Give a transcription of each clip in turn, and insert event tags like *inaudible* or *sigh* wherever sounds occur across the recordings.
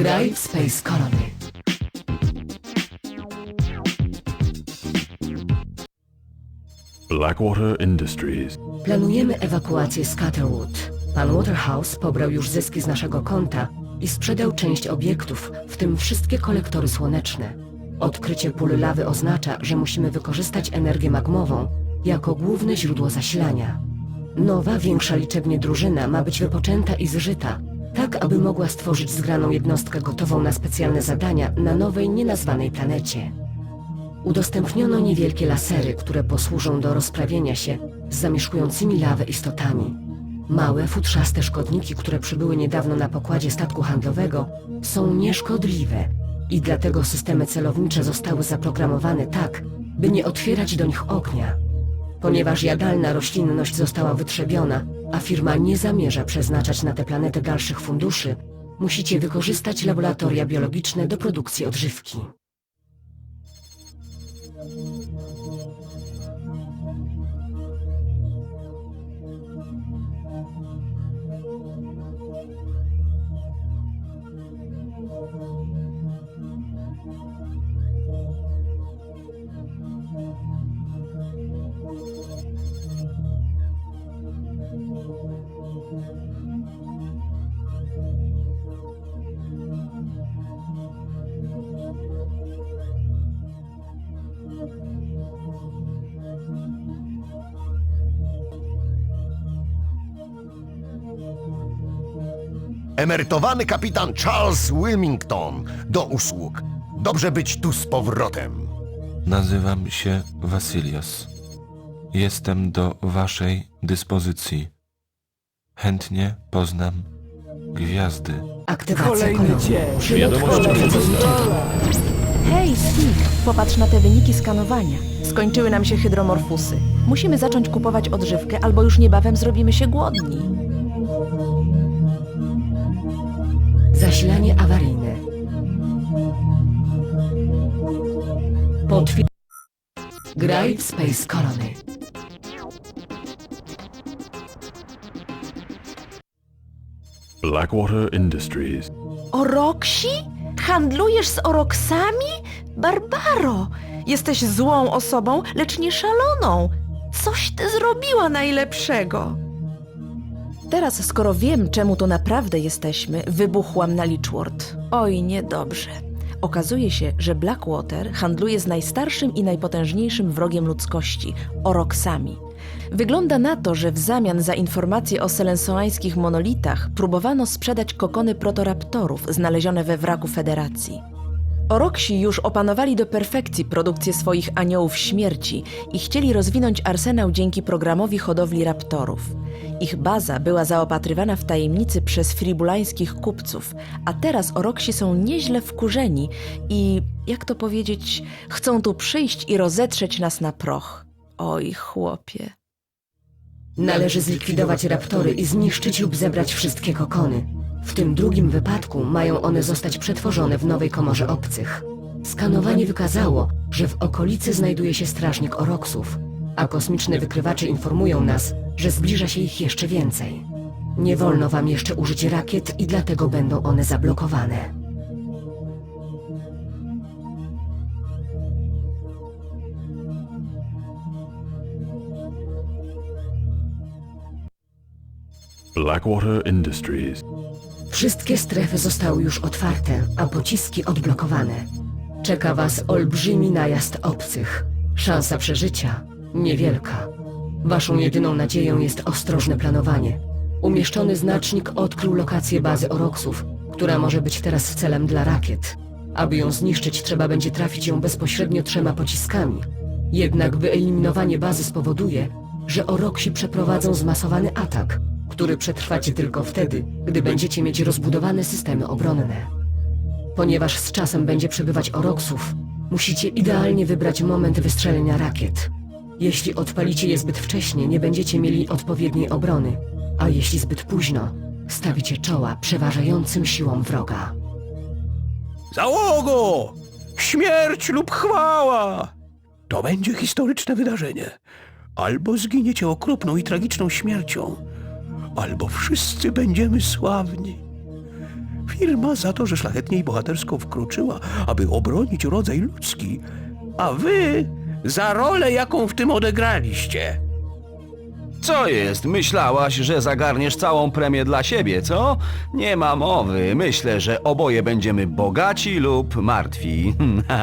Graj w Space Colony. Blackwater Industries. Planujemy ewakuację Scatterwood. Pan Waterhouse pobrał już zyski z naszego konta i sprzedał część obiektów, w tym wszystkie kolektory słoneczne. Odkrycie pól lawy oznacza, że musimy wykorzystać energię magmową jako główne źródło zasilania. Nowa, większa liczebnie drużyna ma być wypoczęta i zżyta, tak aby mogła stworzyć zgraną jednostkę gotową na specjalne zadania na nowej, nienazwanej planecie. Udostępniono niewielkie lasery, które posłużą do rozprawienia się z zamieszkującymi lawę istotami. Małe, futrzaste szkodniki, które przybyły niedawno na pokładzie statku handlowego, są nieszkodliwe i dlatego systemy celownicze zostały zaprogramowane tak, by nie otwierać do nich ognia. Ponieważ jadalna roślinność została wytrzebiona, a firma nie zamierza przeznaczać na tę planetę dalszych funduszy, musicie wykorzystać laboratoria biologiczne do produkcji odżywki. Emerytowany kapitan Charles Wilmington do usług. Dobrze być tu z powrotem. Nazywam się Wasylios. Jestem do waszej dyspozycji. Chętnie poznam gwiazdy. Aktywacja Kolejny dzień. Hej, Steve, popatrz na te wyniki skanowania. Skończyły nam się hydromorfusy. Musimy zacząć kupować odżywkę, albo już niebawem zrobimy się głodni. Zasilanie awaryjne. Potwier... Graj w Space Colony. Blackwater Industries. Oroksi? Handlujesz z oroksami? Barbaro! Jesteś złą osobą, lecz nie szaloną. Coś ty zrobiła najlepszego. Teraz, skoro wiem, czemu tu naprawdę jesteśmy, wybuchłam na Lichward. Oj, niedobrze. Okazuje się, że Blackwater handluje z najstarszym i najpotężniejszym wrogiem ludzkości oroksami. Wygląda na to, że w zamian za informacje o selensoańskich monolitach próbowano sprzedać kokony protoraptorów znalezione we wraku Federacji. Oroksi już opanowali do perfekcji produkcję swoich aniołów śmierci i chcieli rozwinąć arsenał dzięki programowi hodowli raptorów. Ich baza była zaopatrywana w tajemnicy przez fribulańskich kupców, a teraz Oroksi są nieźle wkurzeni i, jak to powiedzieć, chcą tu przyjść i rozetrzeć nas na proch. Oj, chłopie. Należy zlikwidować raptory i zniszczyć lub zebrać wszystkie kokony. W tym drugim wypadku mają one zostać przetworzone w nowej komorze obcych. Skanowanie wykazało, że w okolicy znajduje się strażnik Oroksów, a kosmiczne wykrywacze informują nas, że zbliża się ich jeszcze więcej. Nie wolno wam jeszcze użyć rakiet i dlatego będą one zablokowane. Blackwater Industries. Wszystkie strefy zostały już otwarte, a pociski odblokowane. Czeka was olbrzymi najazd obcych. Szansa przeżycia niewielka. Waszą jedyną nadzieją jest ostrożne planowanie. Umieszczony znacznik odkrył lokację bazy Oroksów, która może być teraz celem dla rakiet. Aby ją zniszczyć, trzeba będzie trafić ją bezpośrednio trzema pociskami. Jednak wyeliminowanie bazy spowoduje, że Oroksi przeprowadzą zmasowany atak, który przetrwacie tylko wtedy, gdy będziecie mieć rozbudowane systemy obronne. Ponieważ z czasem będzie przybywać Oroksów, musicie idealnie wybrać moment wystrzelenia rakiet. Jeśli odpalicie je zbyt wcześnie, nie będziecie mieli odpowiedniej obrony, a jeśli zbyt późno, stawicie czoła przeważającym siłom wroga. Załogo! Śmierć lub chwała! To będzie historyczne wydarzenie. Albo zginiecie okropną i tragiczną śmiercią, albo wszyscy będziemy sławni. firma za to, że szlachetnie i bohatersko wkroczyła, aby obronić rodzaj ludzki, a wy za rolę, jaką w tym odegraliście. Co jest? Myślałaś, że zagarniesz całą premię dla siebie, co? Nie ma mowy. Myślę, że oboje będziemy bogaci lub martwi.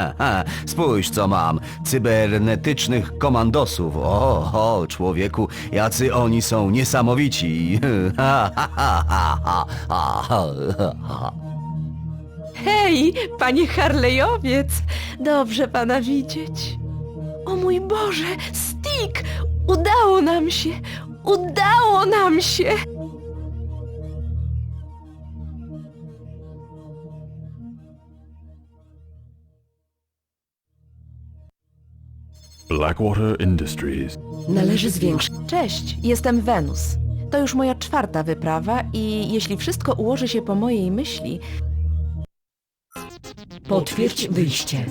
*laughs* Spójrz, co mam. Cybernetycznych komandosów. O, o, człowieku, jacy oni są niesamowici. *laughs* Hej, panie Harlejowiec! Dobrze pana widzieć. O mój Boże, Stick! Udało nam się! Udało nam się! Blackwater Industries. Należy zwiększyć Cześć, jestem Wenus. To już moja czwarta wyprawa i jeśli wszystko ułoży się po mojej myśli, Potwierdź wyjście.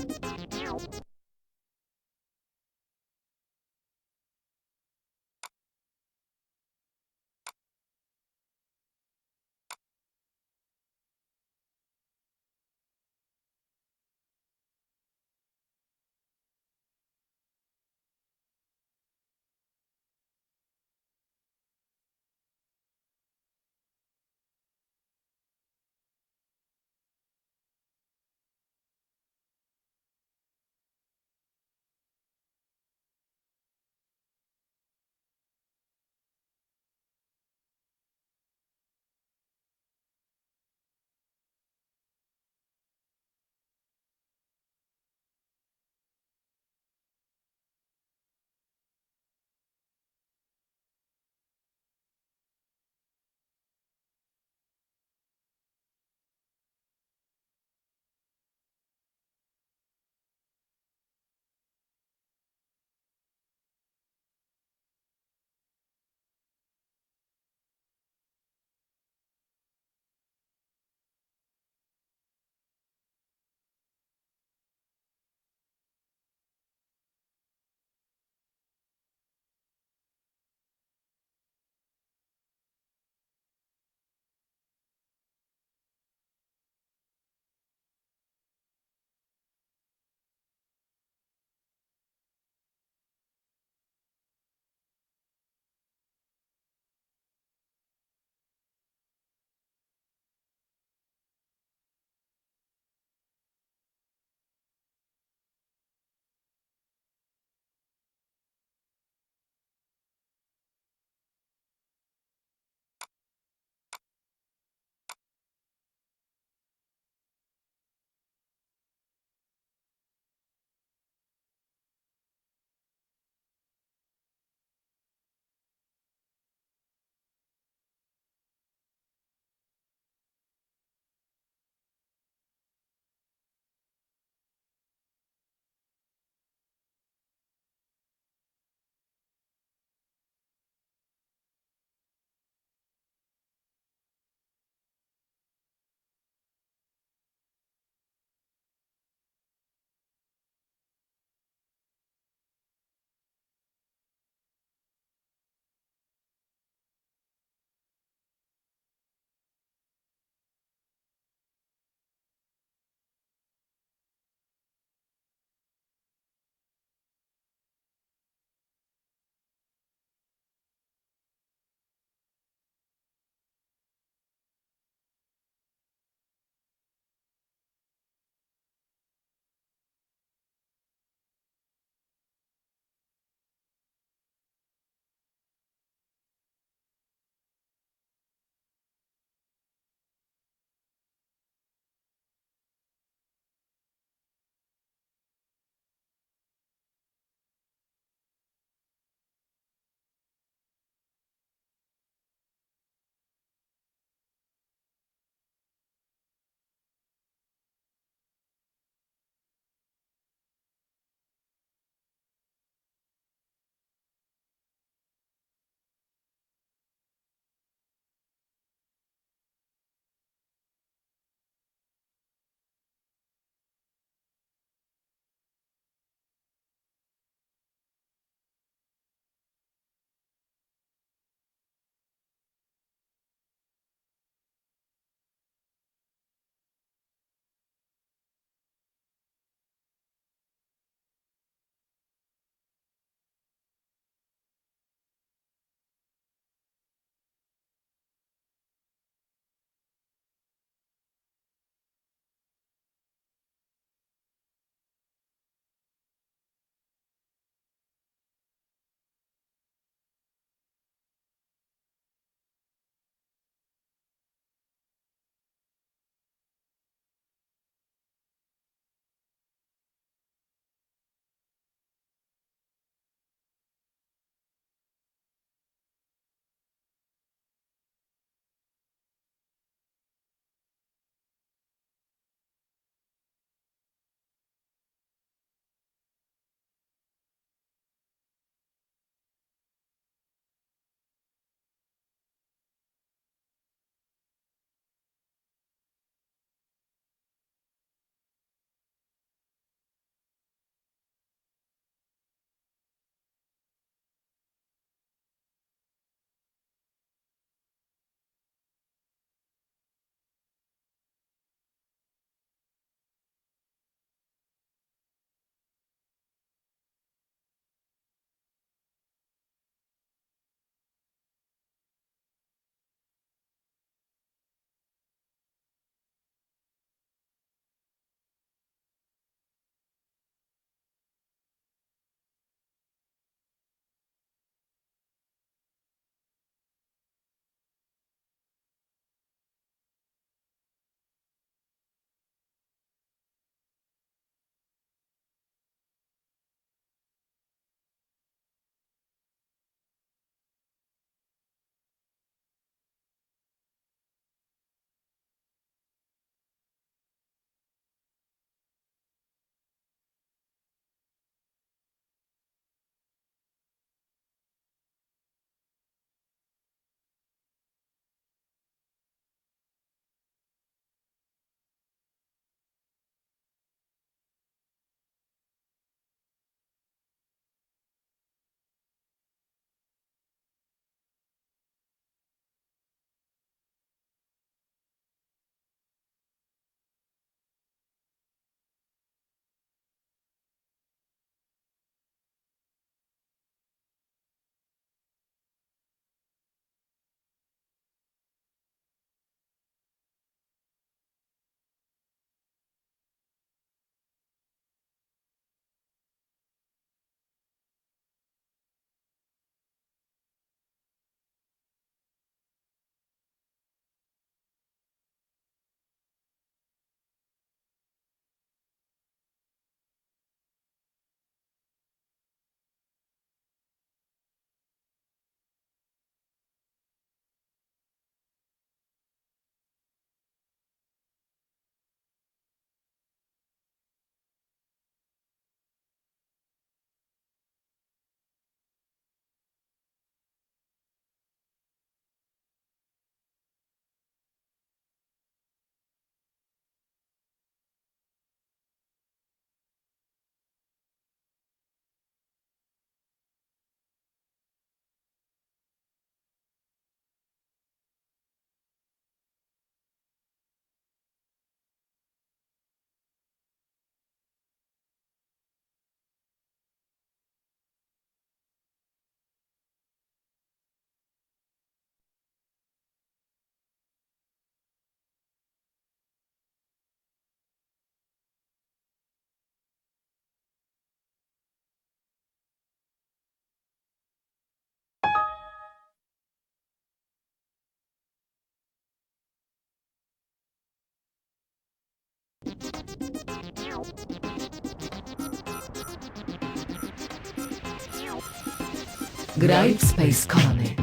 Graj w Space Colony.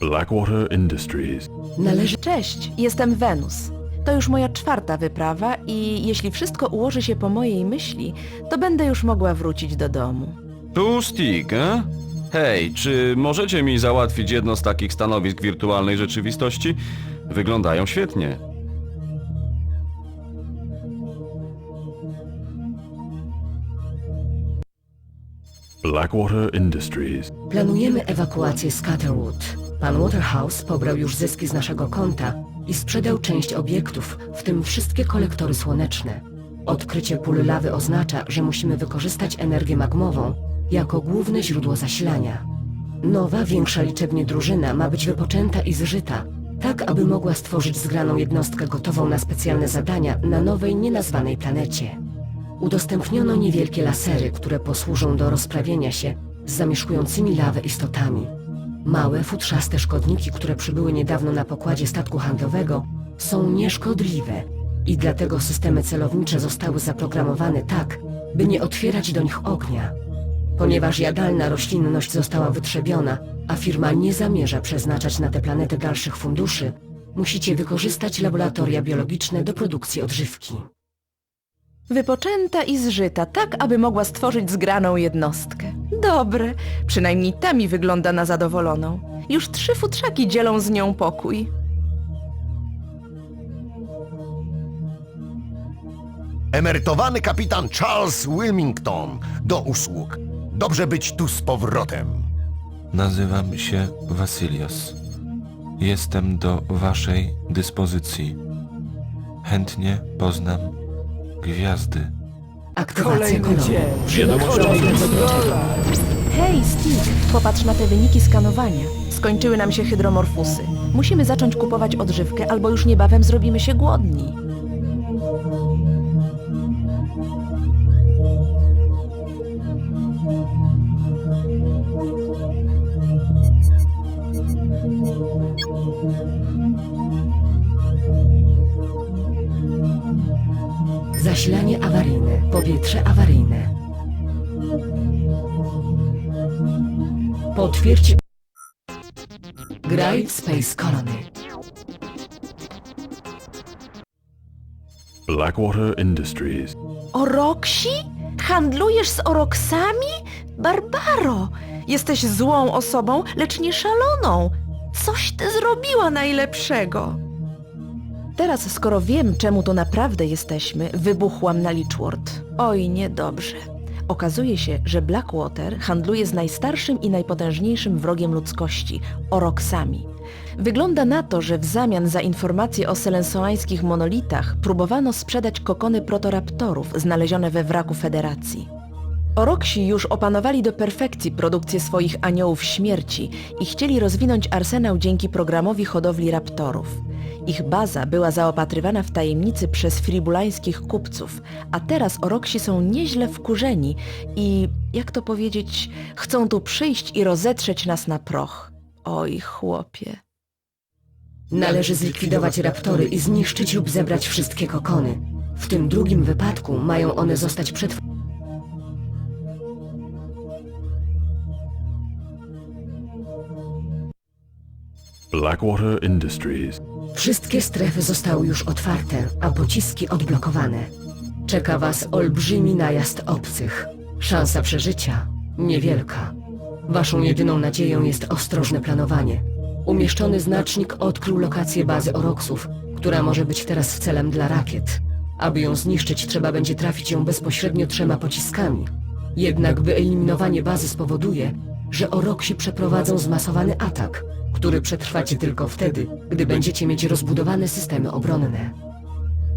Blackwater Industries. Należy... Cześć, jestem Wenus. To już moja czwarta wyprawa i jeśli wszystko ułoży się po mojej myśli, to będę już mogła wrócić do domu. Tu Stick, e? Hej, czy możecie mi załatwić jedno z takich stanowisk wirtualnej rzeczywistości? Wyglądają świetnie. Blackwater Industries. Planujemy ewakuację Scatterwood. Pan Waterhouse pobrał już zyski z naszego konta i sprzedał część obiektów, w tym wszystkie kolektory słoneczne. Odkrycie pól lawy oznacza, że musimy wykorzystać energię magmową jako główne źródło zasilania. Nowa, większa liczebnie drużyna ma być wypoczęta i zżyta, tak aby mogła stworzyć zgraną jednostkę gotową na specjalne zadania na nowej, nienazwanej planecie. Udostępniono niewielkie lasery, które posłużą do rozprawienia się z zamieszkującymi lawę istotami. Małe, futrzaste szkodniki, które przybyły niedawno na pokładzie statku handlowego, są nieszkodliwe i dlatego systemy celownicze zostały zaprogramowane tak, by nie otwierać do nich ognia. Ponieważ jadalna roślinność została wytrzebiona, a firma nie zamierza przeznaczać na tę planetę dalszych funduszy, musicie wykorzystać laboratoria biologiczne do produkcji odżywki. Wypoczęta i zżyta, tak aby mogła stworzyć zgraną jednostkę. Dobre, przynajmniej ta mi wygląda na zadowoloną. Już trzy futrzaki dzielą z nią pokój. Emerytowany kapitan Charles Wilmington do usług. Dobrze być tu z powrotem. Nazywam się Wasylios. Jestem do waszej dyspozycji. Chętnie poznam gwiazdy. Aktywacja kolonii. Hej, Steve, popatrz na te wyniki skanowania. Skończyły nam się hydromorfusy. Musimy zacząć kupować odżywkę, albo już niebawem zrobimy się głodni. Zasilanie awaryjne. Powietrze awaryjne. Potwierdź. Graj w Space Colony. Blackwater Industries. Oroksi? Handlujesz z oroksami? Barbaro! Jesteś złą osobą, lecz nie szaloną. Coś ty zrobiła najlepszego. Teraz, skoro wiem, czemu tu naprawdę jesteśmy, wybuchłam na Lichward. Oj, niedobrze. Okazuje się, że Blackwater handluje z najstarszym i najpotężniejszym wrogiem ludzkości oroksami. Wygląda na to, że w zamian za informacje o selensoańskich monolitach próbowano sprzedać kokony protoraptorów znalezione we wraku Federacji. Oroksi już opanowali do perfekcji produkcję swoich aniołów śmierci i chcieli rozwinąć arsenał dzięki programowi hodowli raptorów. Ich baza była zaopatrywana w tajemnicy przez fribulańskich kupców, a teraz Oroksi są nieźle wkurzeni i, jak to powiedzieć, chcą tu przyjść i rozetrzeć nas na proch. Oj, chłopie. Należy zlikwidować raptory i zniszczyć lub zebrać wszystkie kokony. W tym drugim wypadku mają one zostać przetworzone. Blackwater Industries. Wszystkie strefy zostały już otwarte, a pociski odblokowane. Czeka was olbrzymi najazd obcych. Szansa przeżycia niewielka. Waszą jedyną nadzieją jest ostrożne planowanie. Umieszczony znacznik odkrył lokację bazy Oroksów, która może być teraz celem dla rakiet. Aby ją zniszczyć, trzeba będzie trafić ją bezpośrednio trzema pociskami. Jednak wyeliminowanie bazy spowoduje, że Oroksi przeprowadzą zmasowany atak, który przetrwacie tylko wtedy, gdy będziecie mieć rozbudowane systemy obronne.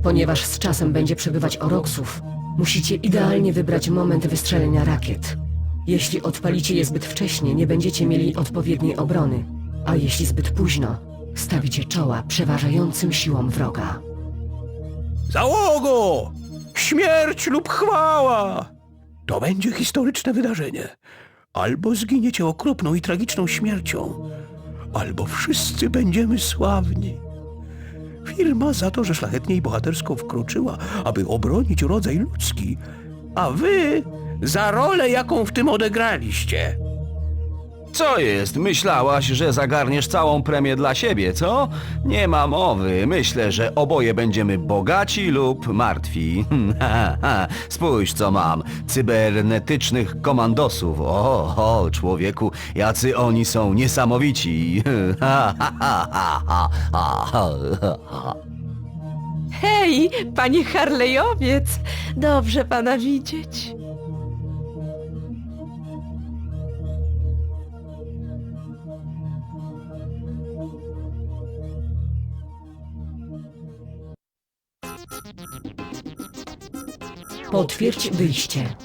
Ponieważ z czasem będzie przybywać Oroksów, musicie idealnie wybrać moment wystrzelenia rakiet. Jeśli odpalicie je zbyt wcześnie, nie będziecie mieli odpowiedniej obrony, a jeśli zbyt późno, stawicie czoła przeważającym siłom wroga. Załogo! Śmierć lub chwała! To będzie historyczne wydarzenie. Albo zginiecie okropną i tragiczną śmiercią, albo wszyscy będziemy sławni. Firma za to, że szlachetnie i bohatersko wkroczyła, aby obronić rodzaj ludzki, a wy za rolę, jaką w tym odegraliście. Co jest? Myślałaś, że zagarniesz całą premię dla siebie, co? Nie ma mowy. Myślę, że oboje będziemy bogaci lub martwi. *laughs* Spójrz, co mam. Cybernetycznych komandosów. O, o, człowieku, jacy oni są niesamowici. *laughs* Hej, panie Harlejowiec! Dobrze pana widzieć. Potwierdź wyjście.